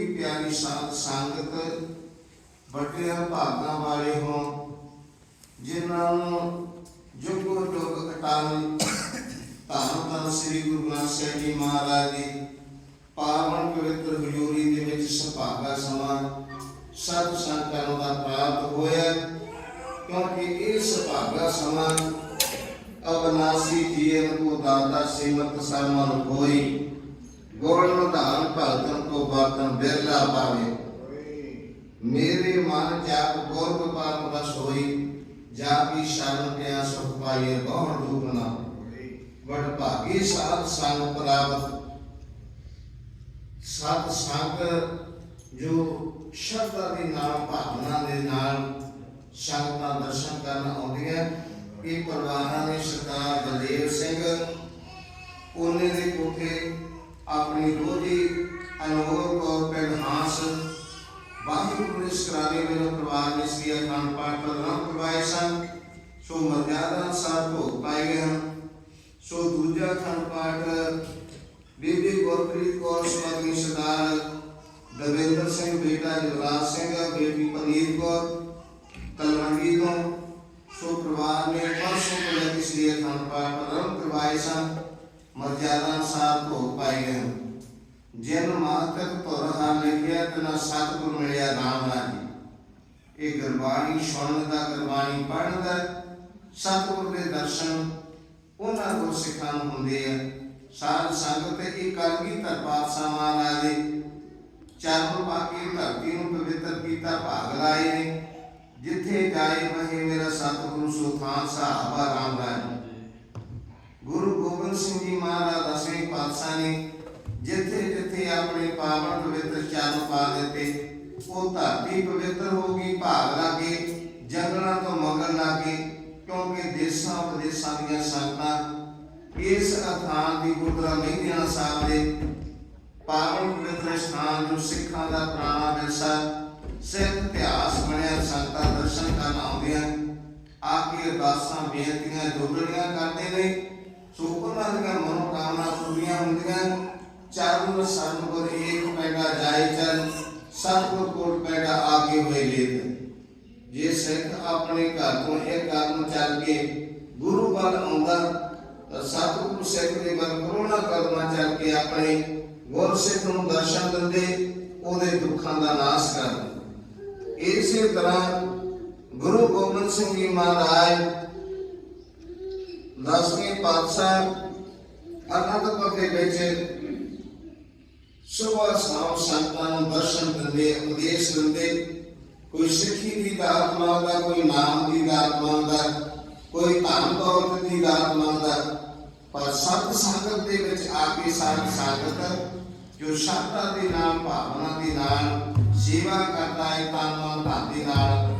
ਹੀ ਪਿਆਰੀ ਸਾਧ ਸੰਗਤ ਵੱਡਿਆਂ ਭਾਗਾਂ ਵਾਲੇ ਹੋ ਜਿਨ੍ਹਾਂ ਨੂੰ ਜੁਗੋ ਜੁਗ ਅਟਾਲ ਧੰਨ ਧੰਨ ਸ੍ਰੀ ਗੁਰੂ ਗ੍ਰੰਥ ਸਾਹਿਬ ਜੀ ਮਹਾਰਾਜ ਦੀ ਪਾਵਨ ਪਵਿੱਤਰ ਹਜ਼ੂਰੀ ਦੇ ਵਿੱਚ ਸੁਭਾਗਾ ਸਮਾਂ ਸਤ ਸੰਤਾਂ ਦਾ ਪ੍ਰਾਪਤ ਹੋਇਆ ਕਿਉਂਕਿ ਇਹ ਸੁਭਾਗਾ ਸਮਾਂ ਅਵਨਾਸੀ ਜੀਵਨ ਕੋ ਦਾਤਾ ਸਿਮਰਤ ਸਰਮਨ ਹੋਈ। ਗੋਲ ਨਿਧਾਨ ਭਗਤਨ ਕੋ ਬਾਤਨ ਬਿਰਲਾ ਪਾਵੇ। ਮੇਰੇ ਮਨ ਜਾਪ ਗੋਰ ਗੋਪਾਲ ਬਸ ਹੋਈ ਜਾਪੀ ਸ਼ਰਨ ਪਿਆ ਸੁਖ ਪਾਈਏ ਬਹੁੜ ਦੂਗਣਾ ਵਡ ਭਾਗੀ ਸਾਧ ਸੰਗ ਪ੍ਰਾਪਤ। ਸਤ ਸੰਗ ਜੋ ਸ਼ਰਧਾ ਦੇ ਨਾਲ, ਭਾਵਨਾ ਦੇ ਨਾਲ ਸੰਗਤਾਂ ਦਰਸ਼ਨ ਕਰਨ ਆਉਂਦੀਆਂ। ਇਹ ਪਰਿਵਾਰਾਂ ਦੇ ਸਰਦਾਰ ਬਲਦੇਵ ਸਿੰਘ, ਉਹਨੇ ਦੇ ਕੋਠੇ ਆਪਣੀ ਰੋਜੀ ਅਨਮੋਲ ਕੌਰ ਪਿੰਡ ਹਾਸ ਵਾਹਿਗੁਰੂ ਨੇ ਸਕਰਾਰੇ ਮੇਰੇ ਪਰਿਵਾਰ ਨੇ ਸ੍ਰੀ ਅਖੰਡ ਪਾਠ ਪ੍ਰੋਗਰਾਮ ਕਰਵਾਏ ਸਨ। ਸੋ ਮਰਿਆਦਾ ਸਾਹਿਬ ਭੋਗ ਪਾਏ ਗਏ ਹਨ। ਸੋ ਦੂਜਾ ਅਖੰਡ ਪਾਠ ਬੀਬੀ ਗੁਰਪ੍ਰੀਤ ਕੌਰ ਸਮਾਗਮੀ ਸਰਦਾਰ ਦਵਿੰਦਰ ਸਿੰਘ, ਬੇਟਾ ਜਵਰਾਜ ਸਿੰਘ ਬੇਟੀ ਪ੍ਰਨੀਤ ਕੌਰ ਤਲਵੰਡੀ ਤੋਂ। ਸੋ ਪਰਿਵਾਰ ਨੇ ਪਰਸੋਂ ਤੋਂ ਸ੍ਰੀ ਅਖੰਡ ਪਾਠ ਪ੍ਰੋਗਰਾਮ ਕਰਵਾਏ ਸਨ। ਮਰਿਆਦਾ ਅਨੁਸਾਰ ਭੋਗ ਪਾਏ ਗਏ ਜਿਨ ਮਾਤਕ ਤੁਰ ਹਰ ਲਿਖਿਆ, ਤਨਾ ਸਤਿਗੁਰ ਮਿਲਿਆ ਰਾਮ ਰਾਜੀ। ਇਹ ਗੁਰਬਾਣੀ ਸੁਣਨ ਦਾ, ਗੁਰਬਾਣੀ ਪੜ੍ਹਨ ਦਾ, ਸਤਿਗੁਰ ਦੇ ਦਰਸ਼ਨ ਉਹਨਾਂ ਨੂੰ ਸਿੱਖਾਂ ਨੂੰ ਹੁੰਦੇ ਆ। ਸਾਧ ਸੰਗਤ ਇਹ ਕਲਗੀ ਤਰਪਾਤ ਸਮਾਨ ਦੇ ਚਰਨ ਪਾ ਧਰਤੀ ਨੂੰ ਪਵਿੱਤਰ ਕੀਤਾ ਭਾਗ ਲਾਏ ਨੇ। ਜਿੱਥੇ ਜਾਏ ਵਹੇ ਮੇਰਾ ਸਤਿਗੁਰੂ ਸੁਖਾਨ ਸਾਹਿਬਾ ਗੁਰੂ ਸਿੰਘ ਜੀ ਮਹਾਰਾਜ ਦਸਵੇਂ ਪਾਤਸ਼ਾਹ ਨੇ ਜਿੱਥੇ ਜਿੱਥੇ ਆਪਣੇ ਪਾਵਨ ਪਵਿੱਤਰ ਚਰਨ ਪਾ ਦਿੱਤੇ, ਉਹ ਧਰਤੀ ਪਵਿੱਤਰ ਹੋ ਗਈ, ਭਾਗ ਲਾਗੇ, ਜੰਗਲਾਂ ਤੋਂ ਮਗਰ ਲਾਗੇ, ਕਿਉਂਕਿ ਦੇਸਾਂ ਵਿਦੇਸਾਂ ਦੀਆਂ ਸੰਗਤਾਂ ਇਸ ਅਥਾਨ ਦੀ ਗੁਰਦੁਆਰਾ ਮਹਿੰਦਿਆਂ ਸਾਹਿਬ ਦੇ ਪਾਵਨ ਪਵਿੱਤਰ ਸਥਾਨ ਜੋ ਸਿੱਖਾਂ ਦਾ ਪੁਰਾਣਾ ਵਿਰਸਾ, ਸਿੱਖ ਇਤਿਹਾਸ ਬਣਿਆ, ਸੰਗਤਾਂ ਦਰਸ਼ਨ ਕਰਨ ਆਉਂਦੀਆਂ, ਆ ਕੇ ਅਰਦਾਸਾਂ, ਬੇਨਤੀਆਂ ਜੋੜੀਆਂ ਕਰਦੇ ਨੇ। ਸੋ ਉਹਨਾਂ ਦੀਆਂ ਮਨੋਕਾਮਨਾ ਪੂਰੀਆਂ ਹੁੰਦੀਆਂ। ਚਰਨ ਸੰਗੁਰ ਏਕ ਪੈਗਾ ਜਾਏ ਚਲ, ਸਤਿਗੁਰ ਕੋਟ ਪੈਗਾ ਆਗੇ ਹੋਏ ਲੇਤ ਜੇ ਸਿੱਖ ਆਪਣੇ ਘਰ ਤੋਂ ਇਹ ਕਰਨ ਚੱਲ ਕੇ ਗੁਰੂ ਵੱਲ ਤਾਂ ਸਤਿਗੁਰੂ ਸਿੱਖ ਦੇ ਵੱਲ ਕਰੋਨਾ ਕਰਨਾ ਚੱਲ ਕੇ ਆਪਣੇ ਗੁਰ ਸਿੱਖ ਨੂੰ ਦਰਸ਼ਨ ਦਿੰਦੇ, ਉਹਦੇ ਦੁੱਖਾਂ ਦਾ ਨਾਸ਼ ਕਰਦੇ। ਇਸੇ ਤਰ੍ਹਾਂ ਗੁਰੂ ਗੋਬਿੰਦ ਸਿੰਘ ਜੀ ਮਹਾਰਾਜ ਦਸਵੇਂ ਪਾਤਸ਼ਾਹ ਅਨੰਦਪੁਰ ਦੇ ਵਿੱਚ ਸੁਬਹ ਸ਼ਾਮ ਸੰਤਾਂ ਨੂੰ ਦਰਸ਼ਨ ਦਿੰਦੇ, ਉਪਦੇਸ਼ ਦਿੰਦੇ। ਕੋਈ ਸਿੱਖੀ ਦੀ ਦਾਤ ਮੰਗਦਾ, ਕੋਈ ਨਾਮ ਦੀ ਦਾਤ ਮੰਗਦਾ, ਕੋਈ ਧਨ ਦੌਲਤ ਦੀ ਦਾਤ ਮੰਗਦਾ। ਪਰ ਸਤ ਸੰਗਤ ਦੇ ਵਿੱਚ ਆ ਕੇ ਸਾਰੀ ਸੰਗਤ ਜੋ ਸ਼ਰਧਾ ਦੇ ਨਾਲ, ਭਾਵਨਾ ਦੇ ਨਾਲ, ਸੇਵਾ ਕਰਦਾ ਹੈ, ਤਨ ਮਨ ਧਨ ਦੇ ਨਾਲ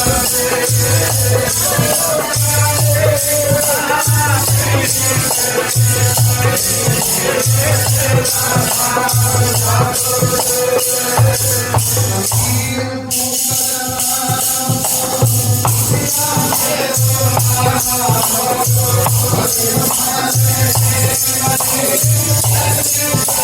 Thank you.